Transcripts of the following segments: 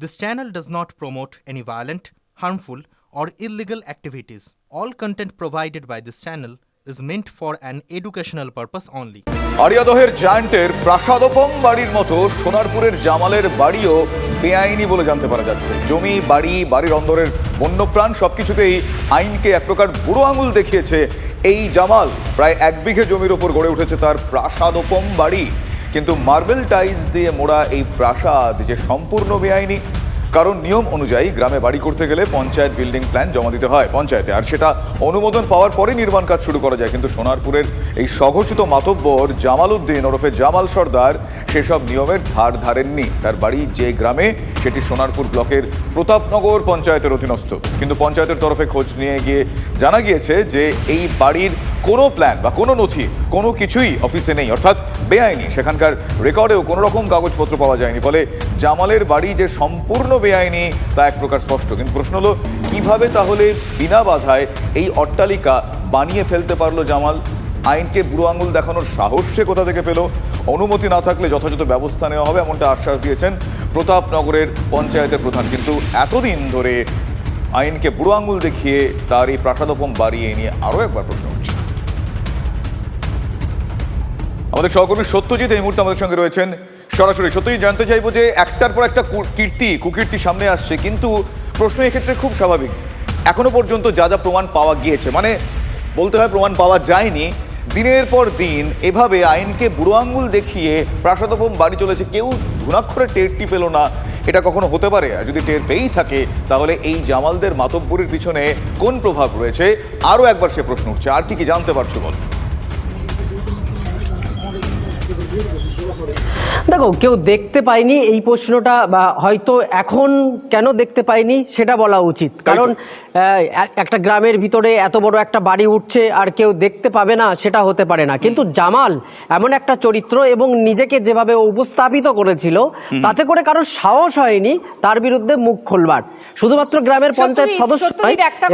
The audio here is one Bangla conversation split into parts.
This channel does not promote any violent, harmful, or illegal activities. All content provided by this channel is meant for an educational purpose only. আরিয়াদহের জায়ান্টের প্রাসাদোপম বাড়ির মতো সোনারপুরের জামালের বাড়িও বেআইনি বলে জানতে পারা যাচ্ছে জমি বাড়ি বাড়ির অন্দরের বন্যপ্রাণ সবকিছুতেই আইনকে এক প্রকার বুড়ো আঙুল দেখিয়েছে এই জামাল প্রায় এক বিঘে জমির ওপর গড়ে উঠেছে তার প্রাসাদোপম বাড়ি কিন্তু মার্বেল টাইলস দিয়ে মোড়া এই প্রাসাদ যে সম্পূর্ণ বেআইনি, কারণ নিয়ম অনুযায়ী গ্রামে বাড়ি করতে গেলে পঞ্চায়েত বিল্ডিং প্ল্যান জমা দিতে হয় পঞ্চায়েতে। আর সেটা অনুমোদন পাওয়ার পরে নির্মাণ কাজ শুরু করা যায়। কিন্তু সোনারপুরের এই স্বঘোষিত মাতব্বর জামাল উদ্দিন ওরফে জামাল সর্দার সেসব নিয়মের ধার ধারেননি। তার বাড়ি যে গ্রামে, সেটি সোনারপুর ব্লকের প্রতাপনগর পঞ্চায়েতের অধীনস্থ। কিন্তু পঞ্চায়েতের তরফে খোঁজ নিয়ে গিয়ে জানা গিয়েছে যে এই বাড়ির কোনো প্ল্যান বা কোনো নথি, কোনো কিছুই অফিসে নেই, অর্থাৎ বেআইনি। সেখানকার রেকর্ডেও কোনো রকম কাগজপত্র পাওয়া যায়নি। ফলে জামালের বাড়ি যে সম্পূর্ণ বেআইনি, তা এক প্রকার স্পষ্ট। কিন্তু প্রশ্ন হলো, কীভাবে তাহলে বিনা বাধায় এই অট্টালিকা বানিয়ে ফেলতে পারল জামাল? আইনকে বুড়ো আঙুল দেখানোর সাহস সে কোথা থেকে পেল? অনুমতি না থাকলে যথাযথ ব্যবস্থা নেওয়া হবে, এমনটা আশ্বাস দিয়েছেন প্রতাপনগরের পঞ্চায়েতের প্রধান। কিন্তু এতদিন ধরে আইনকে বুড়ো আঙুল দেখিয়ে তার এই প্রাসাদোপম বাড়িয়ে নিয়ে আরও একবার প্রশ্ন উঠছে। আমাদের সহকর্মী সত্যজিৎ এই মুহূর্তে আমাদের সঙ্গে রয়েছেন। সরাসরি সত্যজিৎ, জানতে চাইব যে একটার পর একটা কীর্তি, কুকীর্তি সামনে আসছে, কিন্তু প্রশ্ন এক্ষেত্রে খুব স্বাভাবিক। এখনও পর্যন্ত যা যা প্রমাণ পাওয়া গিয়েছে মানে বলতে হয় প্রমাণ পাওয়া যায়নি, দিনের পর দিন এভাবে আইনকে বুড়ো আঙ্গুল দেখিয়ে প্রাসাদোপম বাড়ি চলেছে, কেউ ঘুণাক্ষরে টেরটি পেল না। এটা কখনো হতে পারে? আর যদি টের পেয়েই থাকে, তাহলে এই জামালদের মাতব্বরির পিছনে কোন প্রভাব রয়েছে? আরও একবার সে প্রশ্ন উঠছে। আর কি কি জানতে পারছ বল? দেখো কেউ দেখতে পায়নি এই প্রশ্নটা বা হয়তো এখন কেন দেখতে পায়নি সেটা বলা উচিত। কারণ একটা গ্রামের ভিতরে এত বড় একটা বাড়ি উঠছে আর কেউ দেখতে পাবে না সেটা হতে পারে না। কিন্তু জামাল এমন একটা চরিত্র এবং নিজেকে যেভাবে উপস্থাপিত করেছিল তাতে করে কারোর সাহস হয়নি তার বিরুদ্ধে মুখ খোলবার। শুধুমাত্র গ্রামের পঞ্চায়েত সদস্য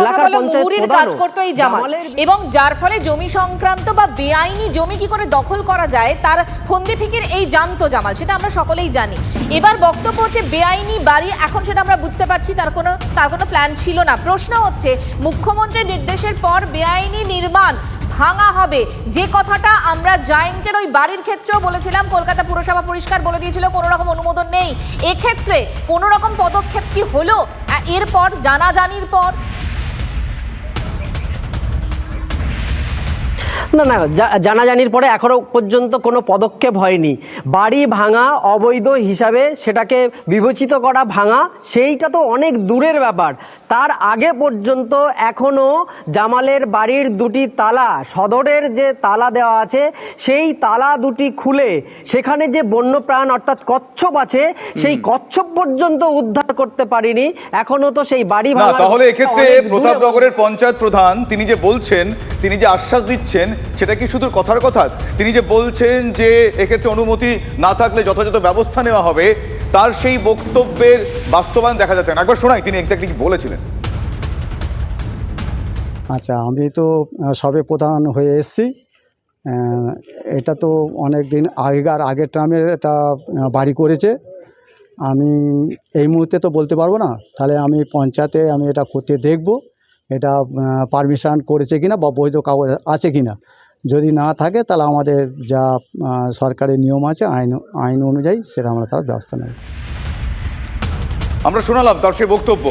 এলাকার পঞ্চায়েত কাজ করতো এই জামাল। এবং যার ফলে জমি সংক্রান্ত বা বেআইনি জমি কি করে দখল করা যায় তার ফন্দি ফিকির এই জানতো জামাল সেটা আমরা সকলেই জানি। এবার বক্তব্য হচ্ছে বেআইনি বাড়ি, এখন সেটা আমরা বুঝতে পারছি, তার কোনো তার কোনো প্ল্যান ছিল না। প্রশ্ন হচ্ছে মুখ্যমন্ত্রীর নির্দেশের পর বেআইনি নির্মাণ ভাঙা হবে। যে কথাটা আমরা জায়েন্টের ওই বাড়ির ক্ষেত্রেও বলেছিলাম, কলকাতা পুরসভা পরিষ্কার বলে দিয়েছিল, কোনো রকম অনুমোদন নেই। এক্ষেত্রে কোনো রকম পদক্ষেপ কি হলো? এরপর, জানাজানির পর। না না জানাজানির পরে এখনও পর্যন্ত কোনো পদক্ষেপ হয়নি। বাড়ি ভাঙা, অবৈধ হিসাবে সেটাকে বিবেচিত করা, ভাঙা, সেইটা তো অনেক দূরের ব্যাপার। তার আগে পর্যন্ত এখনও জামালের বাড়ির দুটি তালা সদরের যে তালা দেওয়া আছে সেই তালা দুটি খুলে সেখানে যে বন্যপ্রাণ অর্থাৎ কচ্ছপ আছে সেই কচ্ছপ পর্যন্ত উদ্ধার করতে পারিনি। এখনও তো সেই বাড়ি তাহলে এক্ষেত্রে প্রতাপনগরের পঞ্চায়েত প্রধান তিনি যে বলছেন তিনি যে আশ্বাস দিচ্ছেন সেটা কি শুধু কথার কথা? তিনি যে বলছেন যে এক্ষেত্রে অনুমতি না থাকলে যথাযথ ব্যবস্থা নেওয়া হবে তার সেই বক্তব্যের বাস্তবায়ন দেখা যাচ্ছে না। একবার শোনাই, তিনি এক্স্যাক্টলি কি বলেছিলেন। আচ্ছা আমি তো সবে প্রধান হয়ে এসেছি। এটা তো অনেক দিন আগেকার, আগের ট্রামের এটা বাড়ি করেছে। আমি এই মুহূর্তে তো বলতে পারব না। তাহলে আমি পঞ্চায়েতে আমি এটা করতে দেখব। এটা পারমিশন করেছে কিনা বা বৈধ কাগজ আছে কিনা। যদি না থাকে তাহলে আমাদের যা সরকারের নিয়ম আছে আইন আইন অনুযায়ী সেটা আমরা তার ব্যবস্থা নেব। আমরা শোনালাম তার সেই বক্তব্য।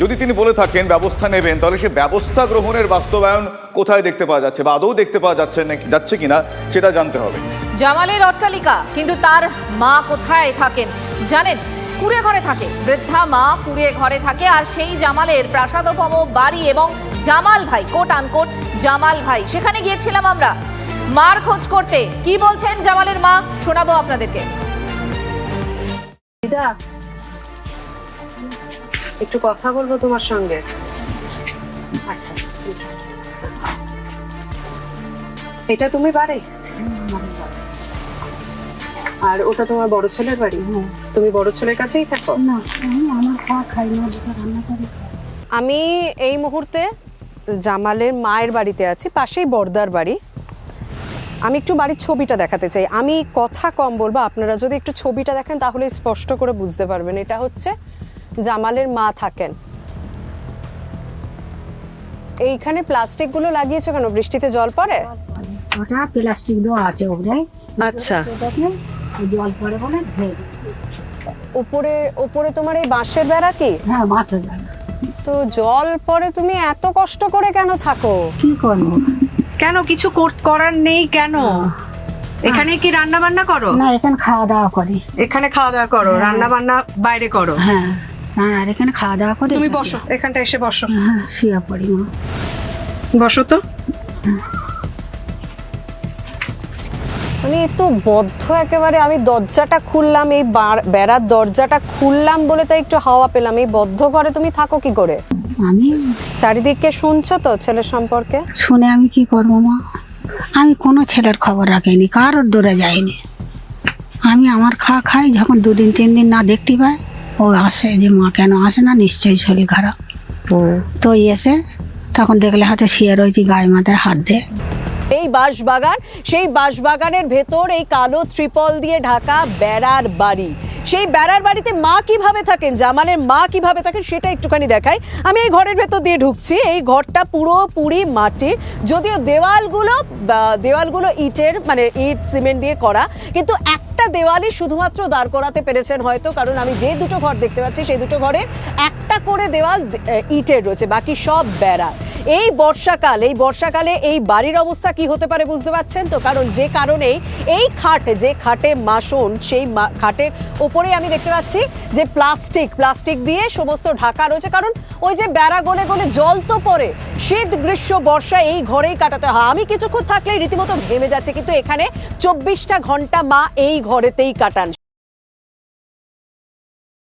যদি তিনি বলে থাকেন ব্যবস্থা নেবেন তাহলে সে ব্যবস্থা গ্রহণের বাস্তবায়ন কোথায় দেখতে পাওয়া যাচ্ছে বা আদৌ দেখতে পাওয়া যাচ্ছে না যাচ্ছে কিনা সেটা জানতে হবে। জামালের অট্টালিকা কিন্তু তার মা কোথায় থাকেন জানেন? কুড়ে ঘরে থাকে। বৃদ্ধা মা কুড়ে ঘরে থাকে আর সেই জামালের প্রাসাদোপম বাড়ি এবং জামাল ভাই কোট আনকোট জামাল ভাই। সেখানে গিয়েছিলাম আমরা। মার খোঁজ করতে। কি বলছেন জামালের মা? শোনাবো আপনাদেরকে। দিদা, একটু কথা বলব তোমার সঙ্গে? আচ্ছা এটা তুমি আর ওটা তোমার বড় ছেলের বাড়ি? তুমি বড় ছেলের কাছেই থাকো? না আমি আমার খাওয়া খাই না রান্না করি। আমি এই মুহূর্তে জামালের মায়ের বাড়িতে আছি পাশেই বর্দার বাড়ি। আমি একটু বাড়ির ছবিটা দেখাতে চাই। আমি কথা কম বলব আপনারা যদি একটু ছবিটা দেখেন তাহলে স্পষ্ট করে বুঝতে পারবেন। এটা হচ্ছে জামালের মা থাকেন। এইখানে প্লাস্টিকগুলো লাগিয়েছো কেন? বৃষ্টিতে জল পড়ে? ওটা প্লাস্টিক দেওয়া আছে আচ্ছা। জল পড়ে বলে ধুয়ে উপরে উপরে তোমার এই বাঁশের বেড়া কি? হ্যাঁ মাছের জল তো জল পরে তুমি এত কষ্ট করে কেন থাকো? কি করব? কেন? কিছু করার নেই কেন? এখানে কি রান্না বান্না করো? না এখানে খাওয়া দাওয়া করি। এখানে খাওয়া দাওয়া করো রান্না বান্না বাইরে করো। হ্যাঁ। হ্যাঁ আর এখানে খাওয়া দাওয়া করি। তুমি বসো এখানটা এসে বসো। হ্যাঁ শুয়ে পড়ি মা। বসো তো। মানে এ তো বদ্ধ একেবারে আমি দরজাটা খুললাম এই বেড়ার দরজাটা খুললাম বলে তাই একটু হাওয়া পেলাম। এই বদ্ধ ঘরে তুমি থাকো কি করে? আমি? চারিদিকে শুনছো তো ছেলের সম্পর্কে? শুনে আমি কি করব মা? আমি কোনো ছেলের খবর রাখিনি কারোর দূরে যাইনি। আমি আমার খাওয়া খাই যখন দুদিন তিন দিন না দেখতে পাই ও আসে যে মা কেন আসে না নিশ্চয়ই শরীর খারাপ। তো এসে তখন দেখলে হয়তো শুয়ে রয়েছি গায়ে মাথায় হাত দিয়ে। এই বাঁশবাগান, সেই বাঁশবাগানের ভেতর এই কালো ত্রিপল দিয়ে ঢাকা বেড়ার বাড়ি। সেই বেড়ার বাড়িতে মা কীভাবে থাকেন? জামালের মা কীভাবে থাকেন সেটা একটুখানি দেখাই। আমি এই ঘরের ভেতর দিয়ে ঢুকছি। এই ঘরটা পুরোপুরি মাটির যদিও দেওয়ালগুলো দেওয়ালগুলো ইটের মানে ইট, সিমেন্ট দিয়ে করা, কিন্তু একটা দেওয়ালই শুধুমাত্র দাঁড় করাতে পেরেছেন হয়তো, কারণ আমি যে দুটো ঘর দেখতে পাচ্ছি, সেই দুটো ঘরে একটা করে দেওয়াল ইটের রয়েছে, বাকি সব বেড়া এই বর্ষাকাল, এই বর্ষাকালে এই বাড়ির অবস্থা কি হতে পারে বুঝতে পারছেন? তো কারণ যে কারণেই এই খাট, যে খাটে মাসন, সেই খাটের ওপরে আমি দেখতে পাচ্ছি যে প্লাস্টিক প্লাস্টিক দিয়ে সমস্ত ঢাকা রয়েছে। কারণ ওই যে বেড়া গলে গলে জল তো পড়ে, শীত, গ্রীষ্ম, বর্ষা এই ঘরেই কাটাতে হয়। আমি কিছুক্ষণ থাকলেই রীতিমতো ঘেমে যাচ্ছে, কিন্তু এখানে চব্বিশটা ঘণ্টা মা এই ঘরেতেই কাটান।